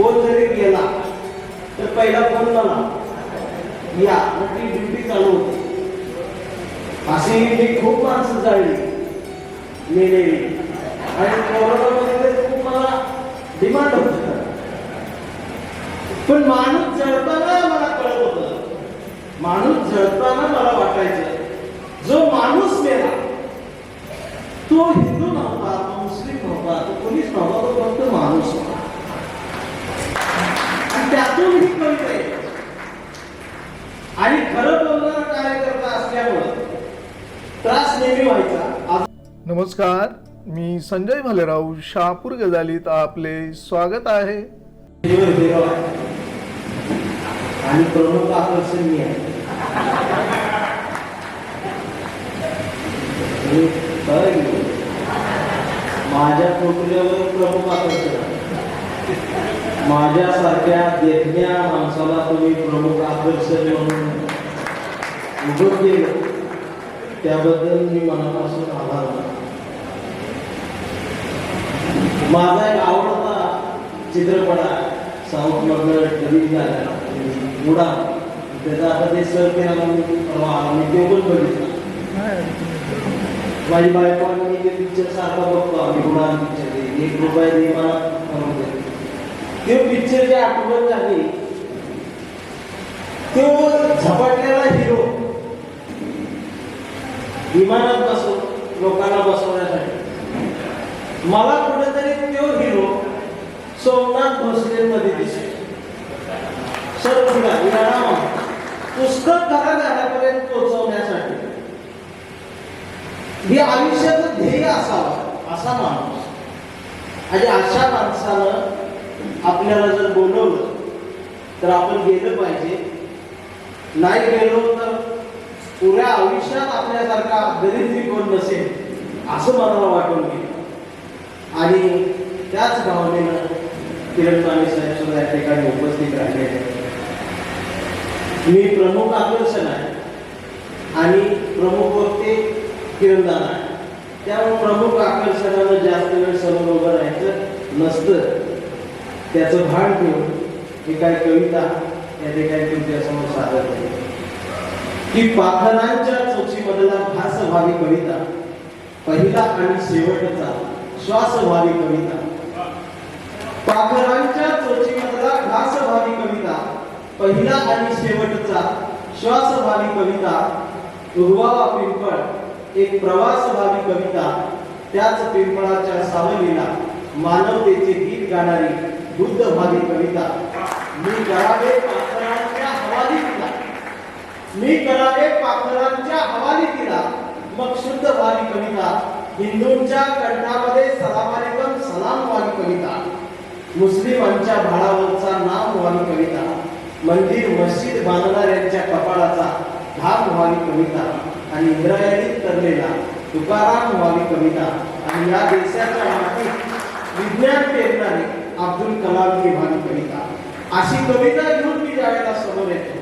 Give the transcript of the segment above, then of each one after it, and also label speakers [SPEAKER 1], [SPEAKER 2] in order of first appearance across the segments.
[SPEAKER 1] Phone जरी गेला तर पहिला फोन मला या मग ती ड्युटी चालू होती. अशी मी खूप माणसं जाळली मेलेली आणि कोरोनामध्ये खूप मला डिमांड होत. पण माणूस जळताना मला कळत होत. माणूस जळताना मला वाटायचं जो माणूस मेला तो हिंदू नव्हता तो मुस्लिम नव्हता तो पोलीस नव्हता तो फक्त माणूस होता आणि त्यातून ही कविता आहे आणि खरं बोलणारा कार्यकर्ता असल्यामुळं त्रास नेहमी व्हायचा.
[SPEAKER 2] नमस्कार मी संजय भालेराव शहापूर गजालीत आपले स्वागत आहे.
[SPEAKER 1] आणि प्रमुख आकर्षण मी आहे. माझ्या कुटुंबावर प्रमुख आकर्षण आहे. माझ्यासारख्या देखण्या माणसाला तुम्ही प्रमुख आकर्षण म्हणून उभं केलं. त्याबद्दल मी मनापासून आभार मानतो. माझा एक आवडता चित्रपट आहे. साऊथ मधलं डबिंग झाला त्याचा आता ते सर केला मी परवा मी तो पण बघितला. माझी बायको आणि मी ते पिक्चर सारखा बघतो आम्ही उडान पिक्चर एक रुपया दे मला म्हणून ते पिक्चरची आठवण झाली तो झपाटलेला हिरो विमानात बसव लोकांना बसवण्यासाठी. मला कुठेतरी तो हिरो सोमनाथ भोसलेमध्ये दिसेल. सर तुला या पुस्तक घराघरापर्यंत पोहोचवण्यासाठी. हे आयुष्याचं ध्येय असावं असा माणूस. आणि अशा माणसानं आपल्याला जर बोलवलं तर आपण गेलं पाहिजे. नाही गेलो तर पुऱ्या आयुष्यात आपल्यासारखा दरिद्री कोण नसेल असं मला वाटून गेलं आणि त्याच भावनेनं किरण स्वामी साहेब सुद्धा या ठिकाणी उपस्थित राहिले. मी प्रमुख आकर्षण आहे. आणि प्रमुख वक्ते किरणदार आहे. त्यामुळे प्रमुख आकर्षणानं जास्त वेळ समोर उभं राहायचं नसतं. त्याचं भान ठेवून ही काय कविता या ठिकाणी तुमच्यासमोर सादर केली की पाखरांच्या चोचीमधला भास व्हावी कविता पहिला आणि शेवटचा श्वास व्हावी कविता. पाखरांच्या चोचीमधला घास व्हावी कविता पहिला आणि शेवटचा श्वास व्हावी कविता उगवावा पिंपळ एक प्रवास व्हावी कविता त्याच पिंपळाच्या सावलीला मानवतेचे गीत गाणारी बुद्ध व्हावी कविता. मी करावे मी करावे पाखरांच्या हवाली तिला मग शुद्ध वाली कविता हिंदूंच्या कंठामध्ये सलाम अलैकुम सलाम वाली कविता मुस्लिमांच्या भाडावरचा नाम व्हावी कविता मंदिर मस्जिद बांधणाऱ्यांच्या कपाळाचा भाग व्हावी कविता आणि इंद्रायणीत करलेला तुकाराम व्हावी कविता. आणि या देशाच्या मातीत विज्ञान पेरणारे अब्दुल कलाम ही व्हावी कविता. अशी कविता घेऊन मी ज्यावेळेला समोर येतो.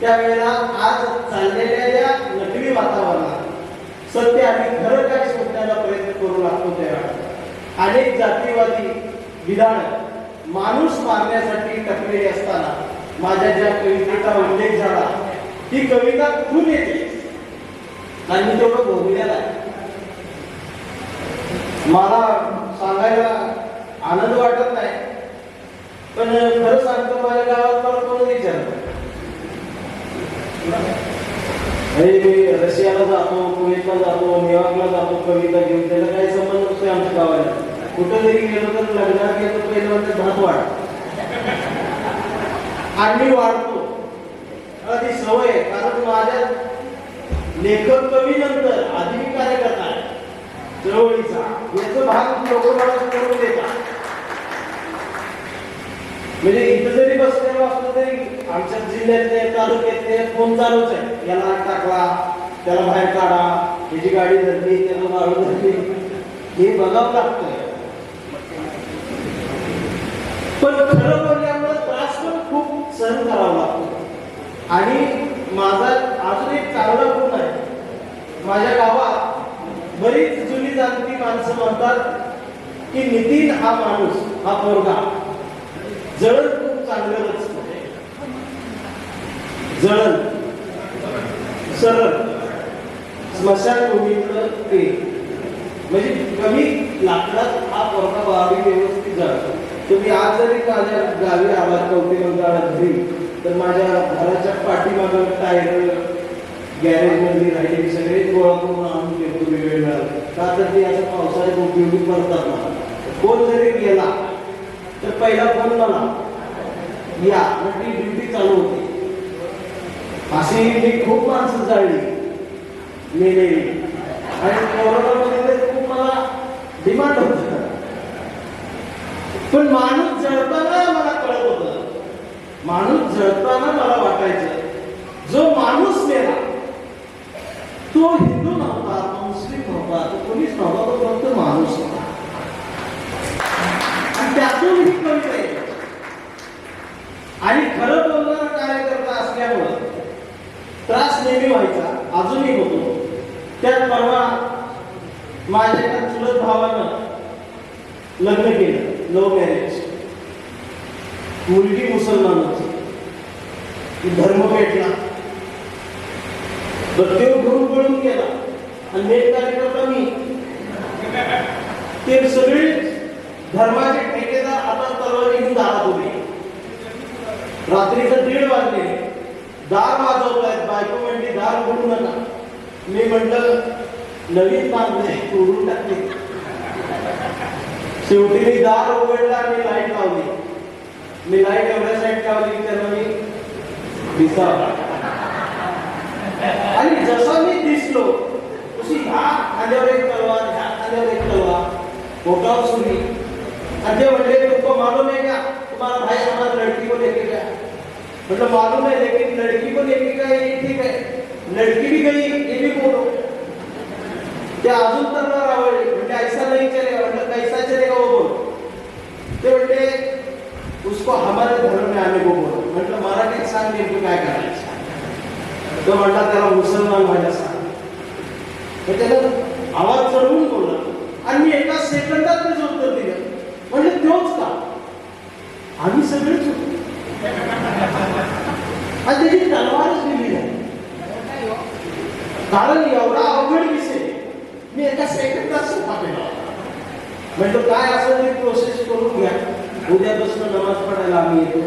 [SPEAKER 1] त्यावेळेला आज चाललेल्या या नकली वातावरणात सत्य आणि खरं काय शोधण्याचा प्रयत्न करू लागतो त्यावेळेला. अनेक जातीवादी विधान माणूस मारण्यासाठी टकलेली असताना माझ्या ज्या कवितेचा उल्लेख झाला ती कविता कुठून येते. आणि मी तेवढं भोगलेला मला सांगायला आनंद वाटत नाही. पण खरं सांगतो माझ्या गावात मला कोण विचारत अरे मी रशियाला जातो कुवेतला जातो न्यूयॉर्कला जातो कविता घेऊन त्याला काही संबंध नसतोय आमच्या गावाला. कुठं जरी गेलो तर लग्नात गेलो पहिलं म्हणजे धात वाढ आणि वाढतो. ती सवय आहे कारण माझ्या लेखक कवी नंतर आधी मी कार्यकर्ता आहे. चळवळीचा. याचा भाग लोक मला करून देतात. म्हणजे इथं जरी बसलेलो असलो तरी आमच्या जिल्ह्यातले तालुक्यातले फोन चालूच आहे? याला टाकला त्याला बाहेर काढा त्याची गाडी धरली त्याला मारून धरली. हे बघावं लागतंय. पण खरं म्हणजे बोलल्यामुळे त्रास पण खूप सहन करावा लागतो. आणि माझा अजून एक चांगला गुण आहे. माझ्या गावात बरीच जुनी जाणती माणसं म्हणतात की नितीन हा माणूस हा पोरगा. जळण खूप चांगलं नसतं जळण सरळ. स्मशानभूमीतलं ते. म्हणजे कमी लाकडात हा पोरका बावी व्यवस्थित जातो. तुम्ही आज जरी माझ्या गावी आलात कवटे बंगाळात घरी तर माझ्या घराच्या पाठीमागं टायर गॅरेजमध्ये राहिलेली सगळे गोळा करून आणून देतो वेगवेगळ्या. का तर ते असं पावसाळ्यात उपयोगी पडतात मला. कोण जरी गेला तर पहिला फोन मला. या मग ड्युटी चालू होती. अशी मी खूप माणसं जाळली. मेलेली आणि कोरोनामध्ये खूप मला डिमांड होत पण माणूस जळताना मला कळत होत. माणूस जळताना मला वाटायचं जो माणूस मेला तो हिंदू नव्हता तो मुस्लिम नव्हता तो कोणीच नव्हता तो फक्त माणूस होता. त्यातून ही कविता आहे आणि खरं बोलणारा कार्यकर्ता असल्यामुळं त्रास नेहमी व्हायचा अजूनही होतो. त्यात परवा माझ्या एका चुलत भावानं लग्न केलं लव्ह मॅरेज. मुलगी मुसलमान होती. धर्म पेटला प्रत्येक घरून पळून गेला. आणि मेन कार्यकर्ता मी. ते सगळे धर्माचे ठेकेदार आता तलवार घेऊन दारात उभे रात्रीचं दीड वाजले. दार वाजवतायत बायको म्हणली दार उघडू नका. मी म्हटलं नवीन बांधले तोडून टाकले शेवटी मी दार उघडला आणि लाइट लावली. मी लाइट एवढ्यासाठी लावली की त्यांना मी दिसावा आणि जसा मी दिसलो तशी ह्या खांद्यावर एक तलवार ह्या खांद्यावर एक तलवार. पोटावर सुरी. आणि ते म्हणले तुमको मालूम है क्या? तुम्हारा भाई हमारा लड़की को लेके गया। मतलब मालूम है लेकिन लड़की को लेके गया ये ठीक है। लड़की भी गई ये भी बोलो। ते अजून तलवार आवडली म्हणजे ऐसा नहीं चलेगा मतलब कैसा चलेगा वो बोलो। ते म्हणते उसको हमारे धर्म में आने को बोलो। म्हटलं मराठीत सांग नेमकं काय करायचं तो म्हणला त्याला मुसलमान व्हायला सांग त्याला आवाज चढवून बोलला आणि मी एका सेकंदात म्हणजे तोच का आम्ही सगळेच होतो आणि त्याची तलवारच दिली नाही कारण एवढा अवघड विषय मी एका सेकंदात सोपा केला काय असेल ते प्रोसेस करून घ्या उद्यापासून नमाज़ पडायला आम्ही येतो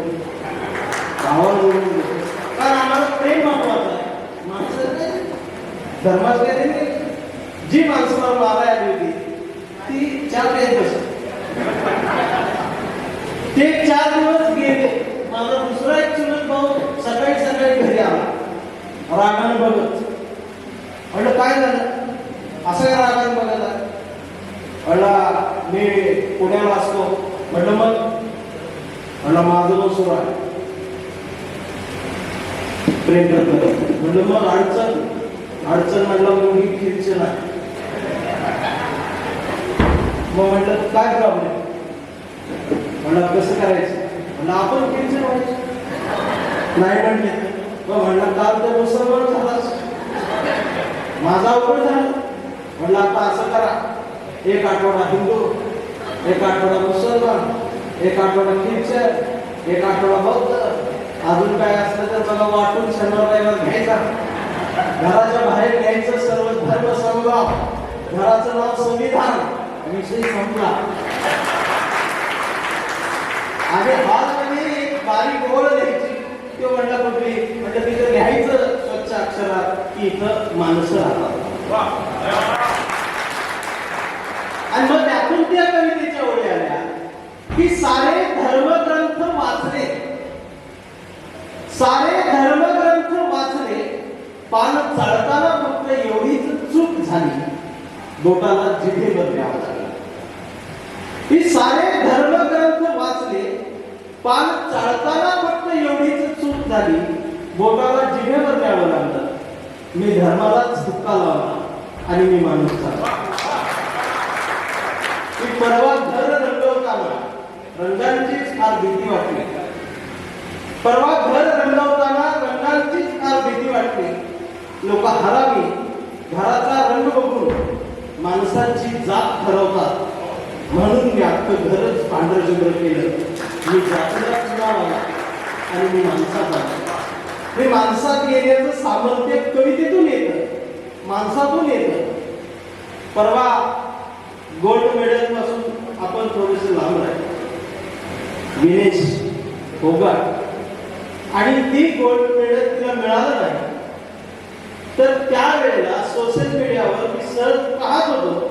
[SPEAKER 1] कारण आम्हाला प्रेम महत्वाचं आहे माणसं धर्मात काय नाही जी माणसं मला मारायला होती ती चार काही बस ते चार दिवस गेले. माझा दुसरा एक चुलत भाऊ सकाळी सकाळी घरी आला. रागाने बघत. म्हणलं काय झालं? असं काय रागाने बघत म्हणला मी पुण्याला असतो. म्हटलं मग? म्हणलं माझं मग सुरू आहे. प्रेम करतो. म्हणलं मग अडचण? अडचण म्हणलं मग ही खिडचण आहे मग म्हटलं काय प्रॉब्लेम म्हणलं कसं करायचं? म्हणलं आपण टेन्शन व्हायचं नाही म्हणले मग म्हणलं काल तर मुसलमान झालाच माझा अवघड झाला. म्हणलं आता असं करा. एक आठवडा हिंदू एक आठवडा मुसलमान एक आठवडा ख्रिश्चन एक आठवडा बौद्ध. अजून काय असलं तर मला वाटून शनिवार रविवार घ्यायचा. घराच्या बाहेर घ्यायचं सर्व धर्म संग्राम घराचं नाव संविधान. विषय संपला आणि हॉलमध्ये एक बारीक ओळ द्यायची. तो म्हणला कुठली? म्हणजे तिथं लिहायचं स्वच्छ अक्षरात की इथं माणसं राहतात आणि मग त्यातून त्या कवितेच्या ओळी आल्या की सारे धर्मग्रंथ वाचले सारे धर्मग्रंथ वाचले पान चढताना फक्त एवढीच चूक झाली बोटाला जिभेवर द्यावं लागलं ही सारे धर्मग्रंथ वाचले पान चाळताना फक्त एवढीच चूक झाली बोटाला जिभेवर द्यावं लागलं मी धर्मालाच धक्का लावला आणि मी माणूस झाला मी परवा घर रंगवताना रंगांचीच फार भीती वाटली परवा घर रंगवताना रंगांचीच फार भीती वाटली लोक हरावी घराचा रंग बघून माणसाची जात ठरवतात म्हणून मी अख्खं घरच पांढरं शुभ्र केलं. मी जातीला आणि मी माणसात आलो हे माणसात येण्याचं सामर्थ्य कवितेतून येतं. माणसातून येतं. परवा गोल्ड मेडलपासून आपण थोडेसे लांब आहे विनेश फोगाट आणि ती गोल्ड मेडल तिला मिळालं नाही. तर त्यावेळेला सोशल मीडियावर मी सहज पाहत होतो.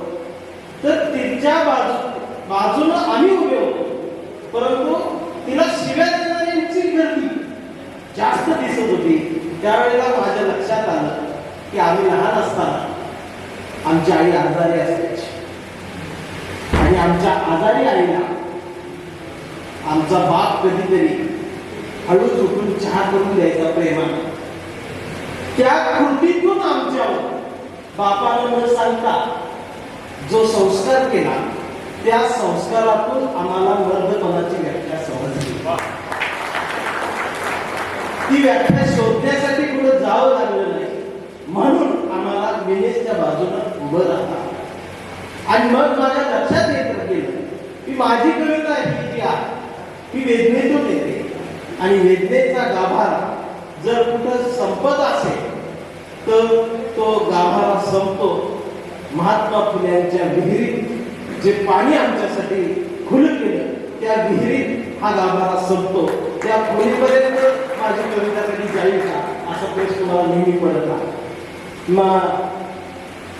[SPEAKER 1] तर तिच्या बाजू बाजूनं आम्ही उभे होतो. परंतु तिला शिव्या देणाऱ्यांची गर्दी जास्त दिसत होती. त्यावेळेला माझ्या लक्षात आलं की आम्ही लहान असताना आमची आई आजारी असायची. आणि आमच्या आजारी आईला आमचा बाप कधीतरी हळू उठून चहा करून द्यायचा प्रेमाने. त्या कृतीतून आमच्यावर बापानं न सांगता जो संस्कार केला त्या संस्कारातून आम्हाला मर्दपणाची व्याख्या समजली. ती व्याख्या शोधण्यासाठी कुठं जावं लागलं नाही. म्हणून आम्हाला विनेशच्या बाजूनं उभं राहता आणि मग माझ्या लक्षात येत गेलं की माझी कविता ही जी आहे ती वेदनेतून येते. आणि वेदनेचा गाभारा जर कुठं संपत असेल तर तो गाभारा संपतो. महात्मा फुल्यांच्या विहिरीत. जे पाणी आमच्यासाठी खुलं केलं त्या विहिरीत हा गाभारा संपतो. त्या खोलीपर्यंत माझी कविता कधी जाईल का? असा प्रश्न मला नेहमी पडत आहे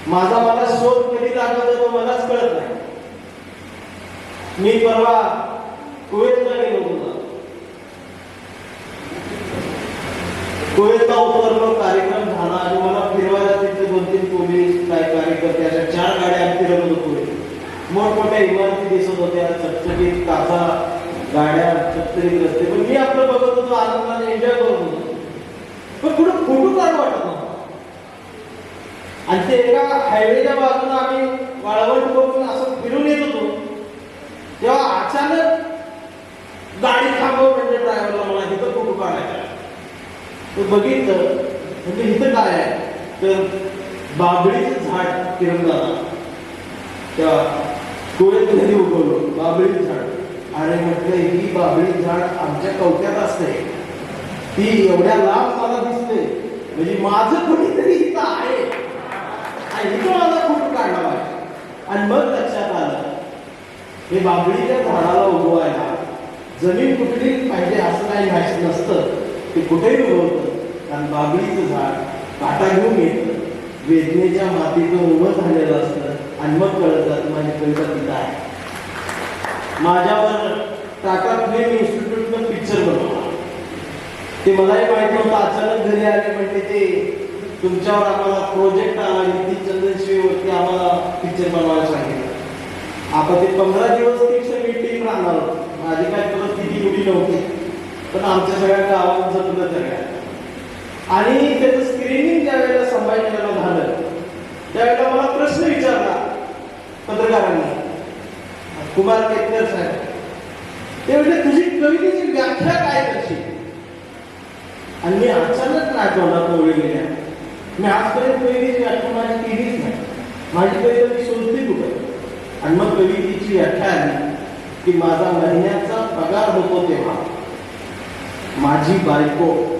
[SPEAKER 1] माझा मला शोध कधी लागला तो मलाच कळत नाही. मी परवा कुवेतला गेलो होतो. कुवेतला उतरलो कार्यक्रम झाला आणि मला फिरवायला तिथे दोन तीन पोलीस काय कार्यकर्ते अशा चार गाड्या आम्ही फिरत होतो पुढे मोठमोठ्या इमारती दिसत होत्या चकचकीत काचा गाड्या चकचकीत रस्ते. पण मी आपलं बघत होतो आनंदाने एन्जॉय करत होतो. पण कुठं फोटो काढ वाटत आणि ते एका हायवेच्या बाजूला आम्ही वाळवंट बघून असं फिरून येत होतो. तेव्हा अचानक गाडी थांबव म्हणजे ड्रायव्हरला मला इथं फोटो काढायचा. तो बघितलं म्हणजे इथं काय आहे? तर बाबळीचं झाड किरण तेव्हा डोळे नदी उगवलं बाबळीचं झाड. आणि म्हटलं ही बाबळी झाड आमच्या कवट्यात असते. ती एवढ्या लांब मला दिसते. म्हणजे माझं कुठेतरी इथं आहे. आणि इथं माझा खूप काढला आहे आणि मग लक्षात आलं हे बाबळीच्या झाडाला उगवायला जमीन कुठली पाहिजे असं काही व्हायचं नसतं. ते कुठेही उगवतं. कारण बाबळीचं झाड काटा घेऊन येतं. वेदनेच्या मातीतून उभं झालेलं असतं. आणि मग कळत जातं माझी कविता तिथं आहे. माझ्यावर टाटा फिल्म इन्स्टिट्यूटनं पिक्चर बनवला. ते मलाही माहिती नव्हतं अचानक घरी आले म्हणजे ते तुमच्यावर आम्हाला प्रोजेक्ट आला हिंदी चंदनशिवीवरती आम्हाला पिक्चर बनवायला सांगितलं. आता ते पंधरा दिवस पिक्चर मीटिंग राहणार होतं. माझी काय परिस्थिती एवढी नव्हती पण आमच्या सगळ्या गावात जपलं सगळ्या. आणि त्याचं स्क्रीनिंग ज्या वेळेला संभाजीनगरला झालं त्यावेळेला मला पत्रकारांनी. कुमार केतकर साहेब. ते म्हणजे तुझी कवितेची व्याख्या काय करशील आणि मी अचानक नाही तोंडात गेल्या. मी आजपर्यंत कवितेची व्याख्या माझी केलीच नाही. माझी कविता मी शोधली कुठं? आणि मग कवितेची व्याख्या आली की माझा महिन्याचा पगार होतो तेव्हा. माझी बायको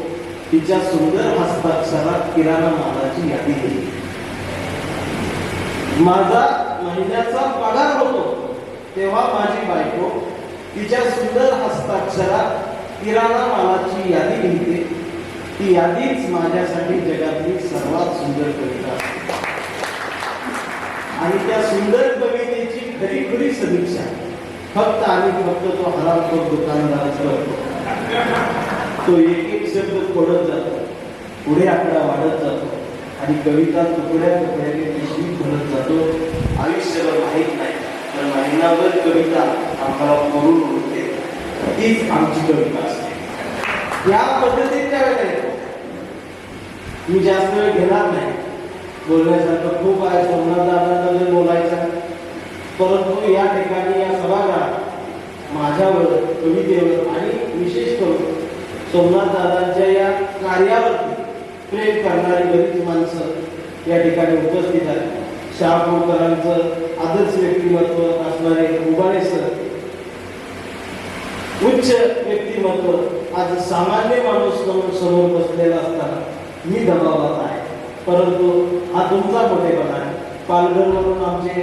[SPEAKER 1] तिच्या सुंदर हस्ताक्षरात किराणा मालाची यादी दिली. माझा महिन्याचा पगार होतो तेव्हा माझी बायको तिच्या सुंदर हस्ताक्षरात किराणा मालाची यादी लिहिते. ती यादीच माझ्यासाठी जगातली सर्वात सुंदर कविता असते. आणि त्या सुंदर कवितेची खरी खरी समीक्षा फक्त आणि फक्त तो हरामखोर दुकानदारच करतो तो एक एक शब्द पडत जातो पुढे आकडा वाढत जातो. आणि कविता तुकड्या तुकड्याने पिशवी भरत जातो आयुष्यभर माहीत नाही तर महिनाभर कविता आम्हाला करून उरते. तीच आमची कविता असते. या पद्धतीच्या वेळेला मी जास्त वेळ घेणार नाही. बोलण्यासारखं खूप आहे सोमनाथ दादांबद्दल बोलायचा. परंतु या ठिकाणी या सभागृहात माझ्यावर कवितेवर आणि विशेष करून सोमनाथ दादांच्या या कार्यावरती प्रेम करणारी बरीच माणसं या ठिकाणी उपस्थित आहेत. शहापूरकरांचं आदर्श व्यक्तिमत्व असणारे उभारे सर. उच्च व्यक्तिमत्व आज सामान्य माणूस समोर समोर बसलेला असताना मी दबावात आहे. परंतु हा तुमचा मोठेपणा आहे. पालघरवरून आमचे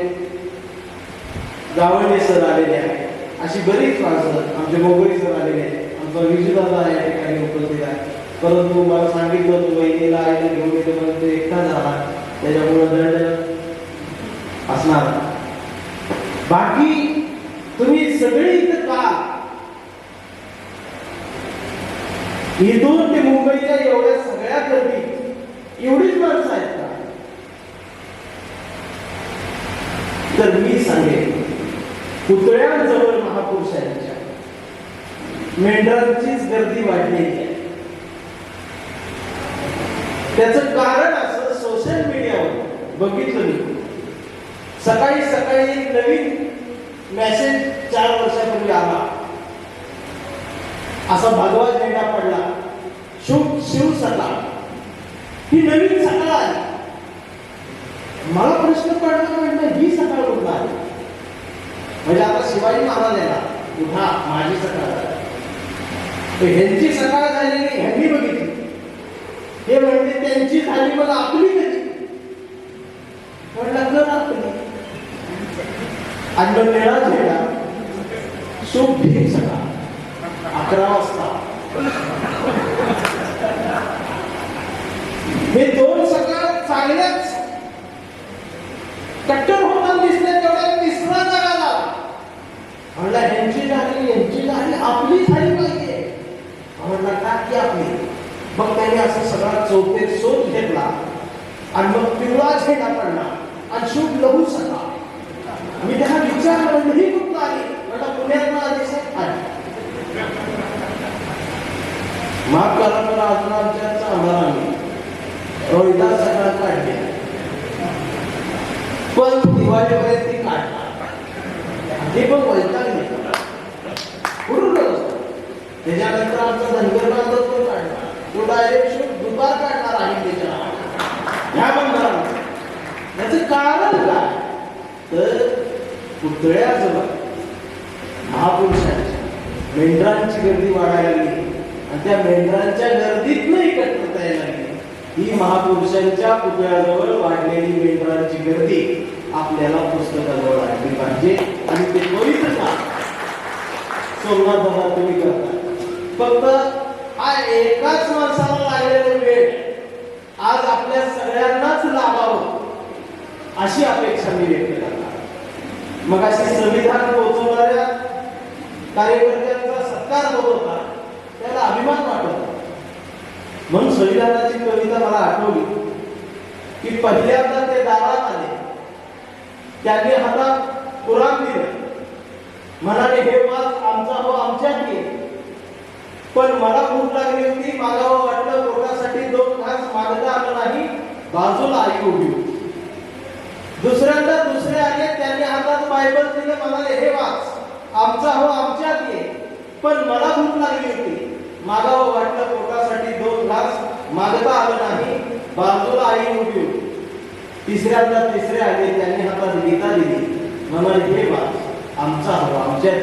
[SPEAKER 1] गावडे सर आलेले आहे अशी बरीच माणसं आमचे मोगळी सर आलेले आहेत. आमचा विजयदादा या ठिकाणी उपस्थित आहे. परंतु मला सांगितलं तू बहिणीला आईला घेऊन येतो म्हणून एकटा झाला. त्याच्यामुळे दंड असणार. बाकी तुम्ही सगळे इथं का इथून ते मुंबईच्या एवढ्या सगळ्या गर्दी एवढीच माणसं आहेत का? तर मी सांगेन पुतळ्यांजवळ महापुरुषांच्या मेंढरांचीच गर्दी वाढलेली आहे. त्याचं कारण असं सोशल मीडियावर बघितलं मी. सकाळी सकाळी एक नवीन मेसेज चार वर्षापूर्वी आला. असा भगवा झेंडा पडला. शिव शिव सकाळ. ही नवीन सकाळ आली मला प्रश्न पडला म्हणलं ही सकाळ कुठला आली म्हणजे आता शिवाजी महाराज येणार उठा माझी सकाळ तर ह्यांची सकाळ झालेली ह्यांनी बघितली. हे म्हणजे त्यांची झाली मला आपली कधी? म्हणलं कर आपली. आणि मेळा झेडा झेंडा शुभ भीम अकरा वाजता. हे दोन सकाळ चांगल्याच कट्टर होताना दिसले तेवढ्या तिसरा जगाला. म्हणला ह्यांची झाली यांची झाली आपली झाली पाहिजे. म्हणला टाकी आपली? मग त्याने असं सगळा चौथे शोध घेतला आणि मग पिवळा झेंडा पडला. आणि शूट लहू सका. मी त्या विचार मंडळी ही कुठं आली. म्हणलं पुण्यात आली साहेब आली माफ करा मला अजून आमच्या आम्हाला आम्ही रोहिदास सगळा काढले. पण दिवाळीपर्यंत ती काढली ते पण वैतागली कुठून असतो त्याच्यानंतर आमचा धनगर बांधव तो काढणार तो डायरेक्ट शूट दुपार काढणार आहे त्याच्या ह्या बंधारा याचं कारण काय तर पुतळ्याजवळ महापुरुषांच्या मेंढरांची गर्दी वाढायला लागली. आणि त्या मेंढरांच्या गर्दीतनं एकत्रता यायला लागली. ही महापुरुषांच्या पुतळ्याजवळ वाढलेली मेंढरांची गर्दी आपल्याला पुस्तकाजवळ आणली पाहिजे. आणि ते त्वरित का? सोमनाथ बाबा तुम्ही करता. फक्त हा एकाच माणसाला लागलेला वेळ आज आपल्या सगळ्यांनाच लाभावं. अशी अपेक्षा मी व्यक्त करणार मग अशी संविधान पोहोचवणाऱ्या कार्यकर्त्यांचा सत्कार होत होता त्याला अभिमान वाटत म्हणून संविधानाची कविता मला आठवली. की पहिल्यांदा ते दारात आले. त्यांनी हातात कुराण दिलं. म्हणाले हे वाच आमचा हो आमच्यात ये. पण मला भूक लागली होती. मागावं वाटलं पोटासाठी दोन घास मागता आलं नाही. बाजूला आई उभी. दुसऱ्यांदा दुसरे आले. त्यांनी हातात बायबल दिलं. म्हणाले हे वाच आमचा हो आमच्यात घे पण मला भूक लागली होती. मागावं वाटलं पोटासाठी दोन घास मागता आलं नाही. बाजूला आई उभी होती. तिसऱ्यांदा तिसरे आले त्यांनी हातात गीता दिली. म्हणाले हे वाच आमचा हवा आमच्यात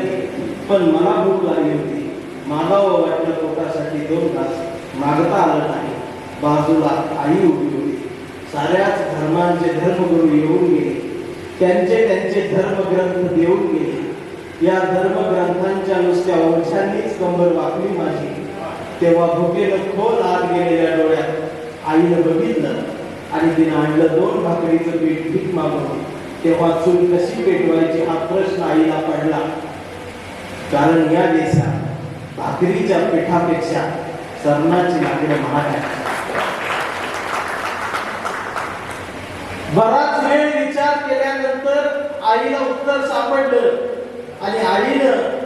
[SPEAKER 1] पण मला भूक लागली होती. मागावं वाटलं पोटासाठी दोन घास मागता आलं नाही. बाजूला आई उभी होती. साऱ्याच धर्मांचे धर्मगुरू येऊन गेले. त्यांचे त्यांचे धर्मग्रंथ देऊन गेले. या धर्मग्रंथांच्या नुसत्या ओठांनीच कंबर वाकली माझी. तेव्हा भुकेनं खोल आत गेलेल्या डोळ्यात आईनं बघितलं आणि तिनं आणलं दोन भाकरीचं पीठ भीक मागवलं तेव्हा चूल कशी पेटवायची हा प्रश्न आईला पडला. कारण या देशात भाकरीच्या पिठापेक्षा सरणाची लाकडं महाग आहे. बराच वेळ विचार केल्यानंतर आईला उत्तर सापडलं. आणि आईनं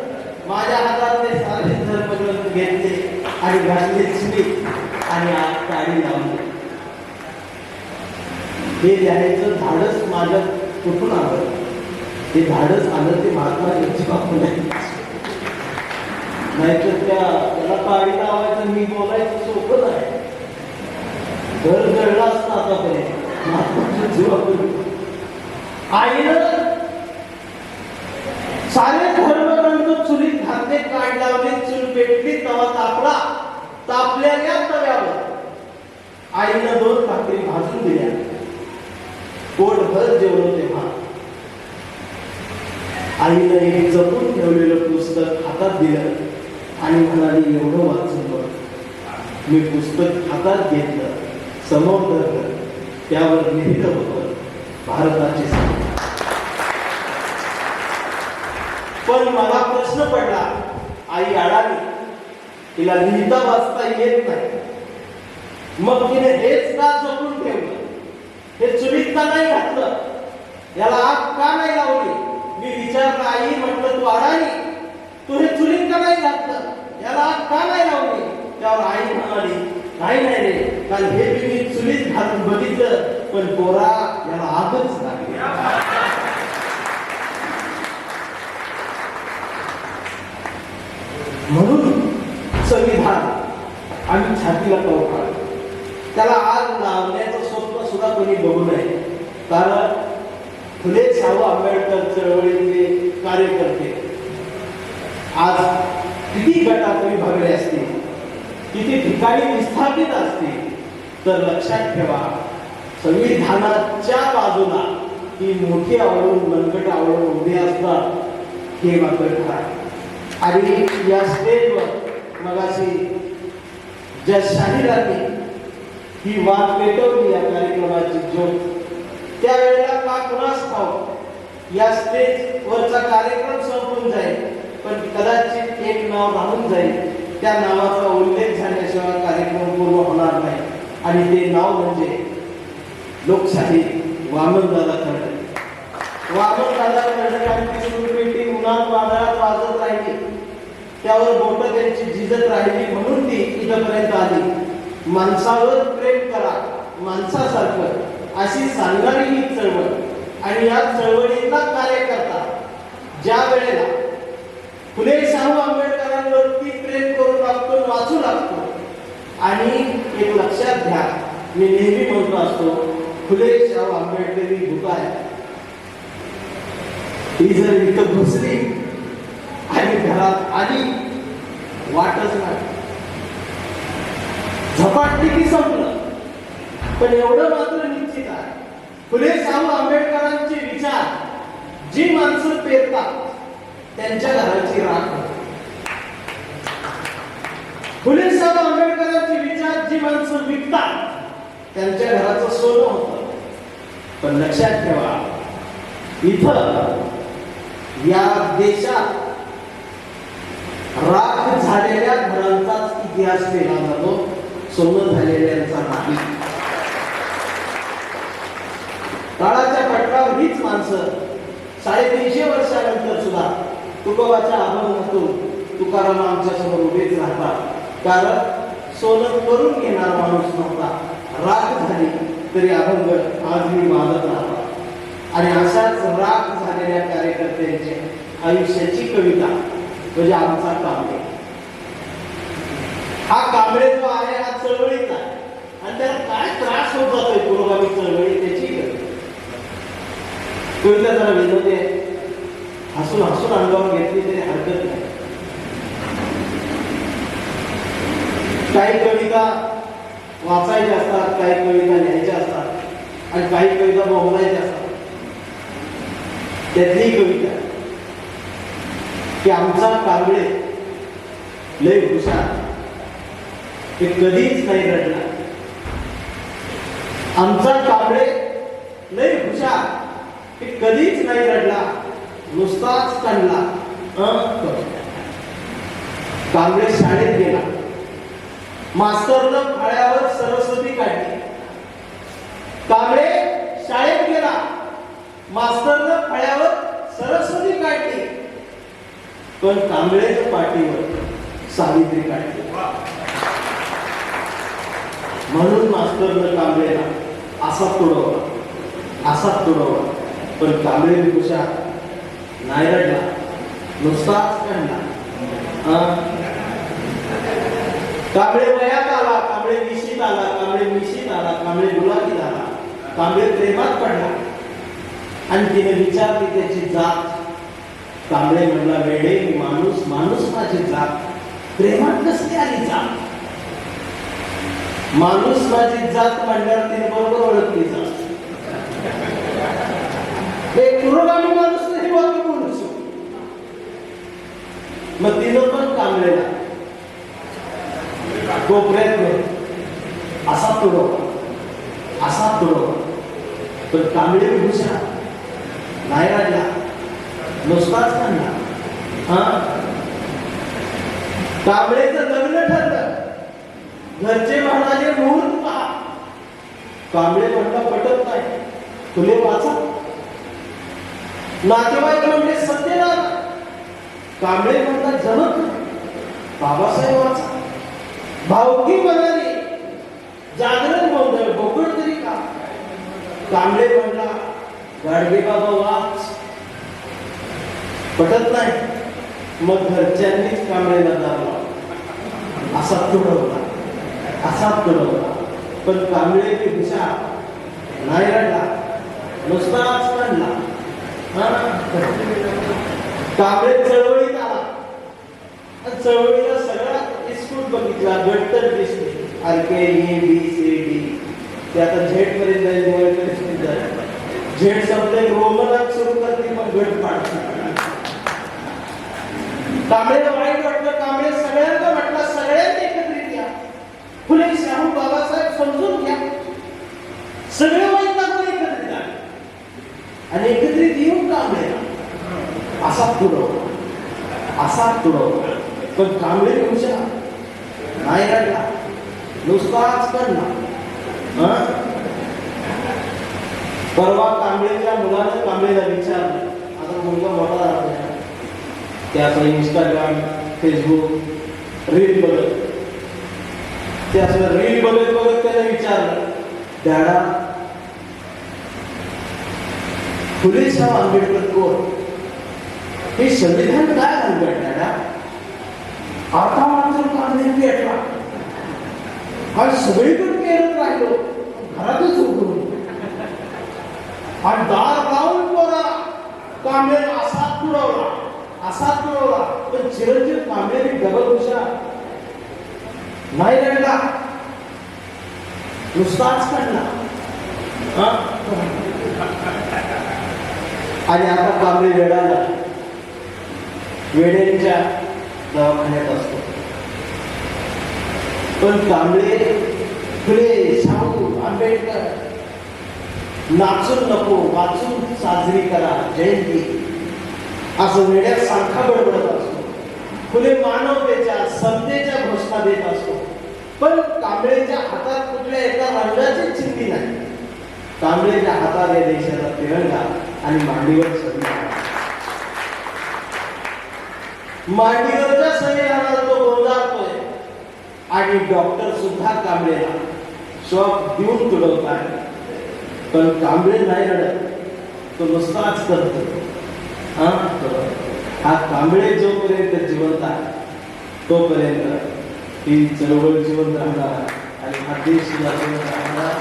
[SPEAKER 1] माझ्या हातातले सारे धर्मग्रंथ घेतले आणि घातले स्मित आणि आज काळी लावली. हे लिहायचं धाडस माझ्या कुठून आलं? ते धाडस आलं ते महात्मा यांची नाही नाहीतर त्या त्याला काळी लावायचं मी बोलायचं सोपं आहे. घर जळला असता आतापर्यंत. महात्मा जीवावर आईनं सारे धर्मग्रंथ चुलीत घातले काढ लावले तापलेल्या तव्यावर आईनं दोन भाकरी भाजून दिल्या. पोटभर जेवलो तेव्हा आईनं एक जपून ठेवलेलं पुस्तक हातात दिलं आणि म्हणाली एवढं वाचून बघ. मी पुस्तक हातात घेतलं समोर धरलं. त्यावर लिहिलं होतं भारताचे पण मला प्रश्न पडला. आई अडाली. तिला लिहिता वाचता येत नाही. मग तिने हेच का जपून ठेवलं? हे चुलीत का नाही घातलं? याला आग का नाही लावली? मी विचारलं आई म्हटलं तू अडाणी तू हे चुलीत का नाही घातलं? याला आग का नाही लावली? त्यावर आई म्हणाली नाही नाही रे काल हे मी चुलीत घालून बघितलं पण पोरा याला आगच लागली. म्हणून आम्ही छातीला कवकाळ त्याला आज लावण्याचं स्वप्न सुद्धा कोणी बघू नये. कारण फुले शाहू आंबेडकर चळवळीचे कार्यकर्ते. आज किती गटात विभागले असतील किती ठिकाणी विस्थापित असतील तर लक्षात ठेवा संविधानाच्या बाजूला ही मोठी आवडून मनगट आवडून उभे असतात हे मात्र खरं आहे. आणि या स्टेजवर मगाशी ज्या शाहिरांनी ही वाद पेटवली या कार्यक्रमाची ज्योत त्यावेळेला का कुणास ठाऊक या स्टेजवरचा कार्यक्रम संपून जाईल पण कदाचित एक नाव राहून जाईल. त्या नावाचा उल्लेख झाल्याशिवाय कार्यक्रम पूर्ण होणार नाही. आणि ते नाव म्हणजे लोकशाही वामनदादा कर्डे वामनदादा कर्डकांची सुरपेटी उन्हात वादळात वाजत राहिली. त्यावर बोट त्यांची झिजत राहिली म्हणून ती इथपर्यंत आली. माणसावर प्रेम करा माणसासारखं अशी सांगणारी ही चळवळ. आणि या चळवळीतला कार्यकर्ता ज्या वेळेला फुले शाहू आंबेडकरांवरती प्रेम करू लागतो वाचू लागतो. आणि एक लक्षात घ्या मी नेहमी म्हणतो असतो फुले शाहू आंबेडकरी भूक आहे ही जर इथं घुसली आणि घरात आली वाटच नाही. झपाटली की संपलं? पण एवढं मात्र निश्चित आहे. फुले शाहू आंबेडकरांचे विचार जी माणसं पेरतात त्यांच्या घराची राख फुले शाहू आंबेडकरांचे विचार जी माणसं विकतात त्यांच्या घराचं सोनं होतं. पण लक्षात ठेवा इथं या देशात राख झालेल्या घरांचाच इतिहास केला जातो. सोनं झालेल्यांचा नाही काळाच्या पटकावर हीच माणसं. साडेतीनशे वर्षानंतर सुद्धा तुकोबाच्या अभंगातून तुकाराम आमच्यासमोर उभेच राहतात. कारण सोनं करून घेणार माणूस नव्हता. राख झाली तरी अभंग आज मी वाजत राहतात. आणि अशाच राख झालेल्या कार्यकर्त्यांचे आयुष्याची कविता म्हणजे आमचा कांबळे. हा कांबळे जो आहे हा चळवळीत आहे. आणि त्याला काय त्रास होत जातोय पुरोगामी चळवळी त्याची कविता जरा विनोदी हसून हसून अनुभव घेतली तरी हरकत नाही. काही कविता वाचायच्या असतात काही कविता लिहायच्या असतात आणि काही कविता बोलायच्या असतात. त्यातली कविता. की आमचा कांबळे लय हुशार. ते कधीच नाही. रडला आमचा कांबळे लय हुशार. ते कधीच नाही रडला नुसताच काढला कांबळे शाळेत गेला. मास्तरनं फळ्यावर सरस्वती काढली. कांबळे शाळेत गेला. मास्तरनं फळ्यावर सरस्वती काढली. पण कांबळेच्या पाठीवर सावित्री काढली. म्हणून मास्तरनं कांबळेला असा तुडवला. असा तुडवला. पण कांबळे हुशार नाही रडला नुसताच काढला हा. कांबळे वयात आला कांबळे मिशीत आला कांबळे मिशीत आला कांबळे गुलाबी आला कांबळे प्रेमात पडला. आणि तिने विचारली त्याची जात कांबळे म्हणला वेळे मी माणूस माणूस माझी जात. प्रेमात कसली आली जात. माणूस माझी जात म्हणल्यावर तिने बरोबर ओळखली जात. एक पुरोगामी माणूस नाही वाक्य बोलू शकतो. मग तिनं पण कामलेला तो प्रयत्न असा तुडव असा तुडव पण कांबळे हुशार नाही राहिला. नुसताच म्हणला हा? कांबळेचं लग्न ठरलं. घरचे म्हणाले मुहूर्त पहा. कांबळे म्हणलं पटत नाही. फुले वाचा. नातेवाईक म्हणले सत्यनाथ. कांबळे म्हणला जमत बाबासाहेब वाचा. भावकी म्हणाले जागरण गोंधळ बोकड तरी का? कांबळे म्हणला गाडगे बाबा वाच. पटत नाही. मग घरच्यांनीच कांबळेला दाबला असा तुडवला. असा तुडवला. पण कांबळे की हुशार नाही रडला. नुसताच म्हणला हा? कांबळे चळवळीत आला. चळवळीला सगळा इस्कूट बघितला गट दिसले R K A B C D. ते आता झेड पर्यंत पर्यंत जाईल. झेड संपले रोमनात सुरू करते मग गट पाडते कांबळेला वाईट वाटलं कांबळे सगळ्यांना म्हटलं सगळ्यांनी एकत्रित या. फुले शाहू बाबासाहेब समजून घ्या. सगळे वाईट लागून एकत्रित आले आणि एकत्रित येऊन कांबळेला असा तुडव असा तुडव पण कांबळे तुमच्या नाही रडला नुसताच पडला परवा कांबळेच्या मुलानं कांबळेला विचारलं. आता मुलगा मोठा झाला. त्याचं इंस्टाग्राम फेसबुक रील बघत. त्याचं रील बघत बघत त्याला विचारलं डॅडा फुले शाह आंबेडकर कोण? हे संविधान काय म्हणतात डॅडा आता मात्र कांदे पेटला आज सगळीकडे पेरत राहिलो. घरातच उघडून आणि दार लावून पोरा कांबळेला असा पुरवला असा तुडवला पण चिरंजीव कांबळेने डबल हुशार नाही रडला नुसताच काढला. आणि आता कांबळे वेडाला वेड्यांच्या दवाखान्यात असतो. पण कांबळे फुले शाहू आंबेडकर नाचून नको वाचून साजरी करा जयंती. असं वेड्या सारखा बडबडत असतो. फुले मानवतेच्या समतेच्या घोषणा देत असतो. पण कांबळेच्या हातात कुठल्या एका रंगाची चिंती नाही. कांबळेच्या हातात या देशाचा तिरंगा आणि मांडीवर संविधान मांडीवरच्या संविधानाला तो गोंजारतोय आणि डॉक्टर सुद्धा कांबळेला शॉक देऊन तुडवताय पण कांबळे नाही रडत. तो नुसताच करतो हा? हा कांबळे जोपर्यंत जिवंत आहे तोपर्यंत ही चळवळ जिवंत राहणार आणि हा देश जिवंत राहणार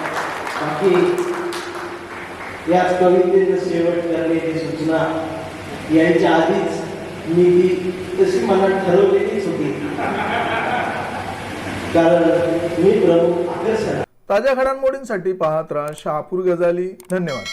[SPEAKER 1] बाकी याच कवितेचं शेवट करण्याची सूचना यायच्या आधीच मी ती तशी मला ठरवलेलीच होती. कारण मी प्रमुख आकर्षण
[SPEAKER 2] ताज्या घडामोडींसाठी पाहत राहा शहापूर गजाली धन्यवाद.